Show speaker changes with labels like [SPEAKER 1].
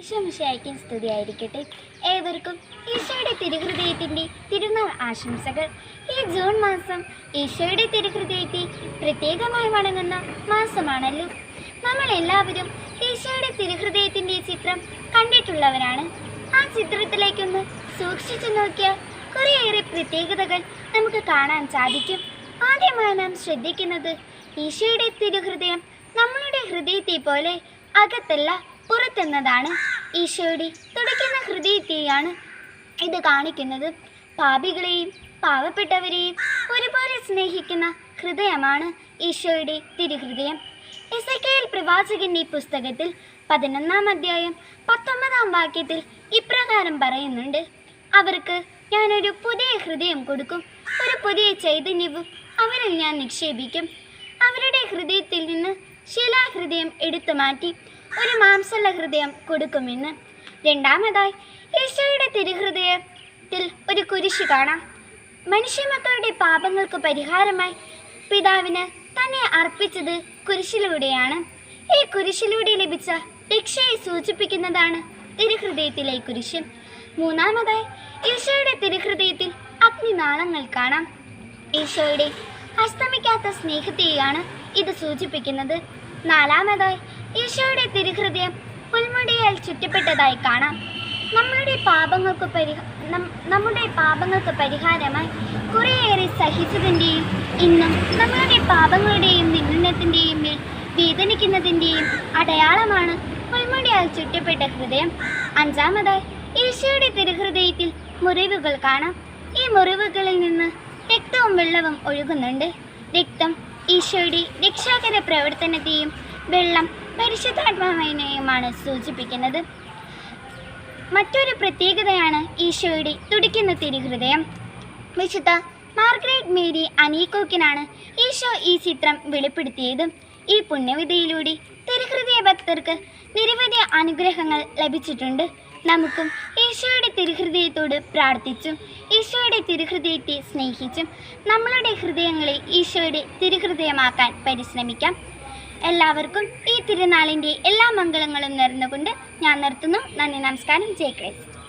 [SPEAKER 1] ഈശോമിശയ്ക്കും സ്തുതിയായിരിക്കട്ടെ ഏവർക്കും ഈശോയുടെ തിരുഹൃദയത്തിന്റെ തിരുനാൾ ആശംസകൾ. ഈ ജൂൺ മാസം ഈശോയുടെ തിരുഹൃദയത്തെ പ്രത്യേകമായി വണങ്ങുന്ന മാസമാണല്ലോ. നമ്മൾ എല്ലാവരും ഈശോയുടെ തിരുഹൃദയത്തിന്റെ ചിത്രം കണ്ടിട്ടുള്ളവരാണ്. ആ ചിത്രത്തിലേക്കൊന്ന് സൂക്ഷിച്ചു നോക്കിയാൽ കുറേയേറെ പ്രത്യേകതകൾ നമുക്ക് കാണാൻ സാധിക്കും. ആദ്യമായി നാം ശ്രദ്ധിക്കുന്നത് ഈശോയുടെ തിരുഹൃദയം നമ്മളുടെ ഹൃദയത്തെ പോലെ അകത്തല്ല പുറത്തെന്നതാണ്. ഈശോയുടെ തുടയ്ക്കുന്ന ഹൃദയത്തെയാണ് ഇത് കാണിക്കുന്നത്. പാപികളെയും പാവപ്പെട്ടവരെയും ഒരുപോലെ സ്നേഹിക്കുന്ന ഹൃദയമാണ് ഈശോയുടെ തിരുഹൃദയം. എസക്കേൽ പ്രവാചകന്റെ പുസ്തകത്തിൽ പതിനൊന്നാം അധ്യായം പത്തൊമ്പതാം വാക്യത്തിൽ ഇപ്രകാരം പറയുന്നുണ്ട്. അവർക്ക് ഞാനൊരു പുതിയ ഹൃദയം കൊടുക്കും. ഒരു പുതിയ ചൈതന്യവും അവരിൽ ഞാൻ നിക്ഷേപിക്കും. അവരുടെ ഹൃദയത്തിൽ നിന്ന് ശിലാഹൃദയം എടുത്തു മാറ്റി ഒരു മാംസമുള്ള ഹൃദയം കൊടുക്കുമെന്ന്. രണ്ടാമതായി ഈശോയുടെ തിരുഹൃദയത്തിൽ ഒരു കുരിശ് കാണാം. മനുഷ്യമക്കളുടെ പാപങ്ങൾക്ക് പരിഹാരമായി പിതാവിന് തന്നെ അർപ്പിച്ചത് കുരിശിലൂടെയാണ്. ഈ കുരിശിലൂടെ ലഭിച്ച രക്ഷയെ സൂചിപ്പിക്കുന്നതാണ് തിരുഹൃദയത്തിലെ കുരിശ്. മൂന്നാമതായി ഈശോയുടെ തിരുഹൃദയത്തിൽ അഗ്നിനാളങ്ങൾ കാണാം. ഈശോയുടെ അസ്തമിക്കാത്ത സ്നേഹത്തെയാണ് ഇത് സൂചിപ്പിക്കുന്നത്. നാലാമതായി ഈശോയുടെ തിരുഹൃദയം പുൽമുടിയാൽ ചുറ്റപ്പെട്ടതായി കാണാം. നമ്മളുടെ പാപങ്ങൾക്ക് പരിഹാ നമ്മുടെ പാപങ്ങൾക്ക് പരിഹാരമായി കുറേയേറെ സഹിച്ചതിന്റെയും ഇന്നും നമ്മളുടെ പാപങ്ങളുടെയും നിന്ദനത്തിന്റെയും മേൽ വേദനിക്കുന്നതിന്റെയും അടയാളമാണ് പുൽമുടിയാൽ ചുറ്റപ്പെട്ട ഹൃദയം. അഞ്ചാമതായി ഈശോയുടെ തിരുഹൃദയത്തിൽ മുറിവുകൾ കാണാം. ഈ മുറിവുകളിൽ നിന്ന് രക്തവും വെള്ളവും ഒഴുകുന്നുണ്ട്. രക്തം ഈശോയുടെ രക്ഷാകര പ്രവർത്തനത്തെയും വെള്ളം പരിശുദ്ധാത്മാവിനെയുമാണ് സൂചിപ്പിക്കുന്നത്. മറ്റൊരു പ്രത്യേകതയാണ് ഈശോയുടെ തുടിക്കുന്ന തിരുഹൃദയം. വിശുദ്ധ മാർഗ്രേറ്റ് മേരി അനീക്കോക്കിനാണ് ഈശോ ഈ ചിത്രം വെളിപ്പെടുത്തിയത്. ഈ പുണ്യവിധിയിലൂടെ തിരുഹൃദയ ഭക്തർക്ക് നിരവധി അനുഗ്രഹങ്ങൾ ലഭിച്ചിട്ടുണ്ട്. നമുക്കും ഈശോയുടെ തിരുഹൃദയത്തോട് പ്രാർത്ഥിച്ചും ഈശോയുടെ തിരുഹൃദയത്തെ സ്നേഹിച്ചും നമ്മളുടെ ഹൃദയങ്ങളെ ഈശോയുടെ തിരുഹൃദയമാക്കാൻ പരിശ്രമിക്കാം. എല്ലാവർക്കും ഈ തിരുനാളിന്റെ എല്ലാ മംഗളങ്ങളും നേർന്നുകൊണ്ട് ഞാൻ നിർത്തുന്നു. നന്ദി നമസ്കാരം. ജയ് ക്രൈസ്റ്റ്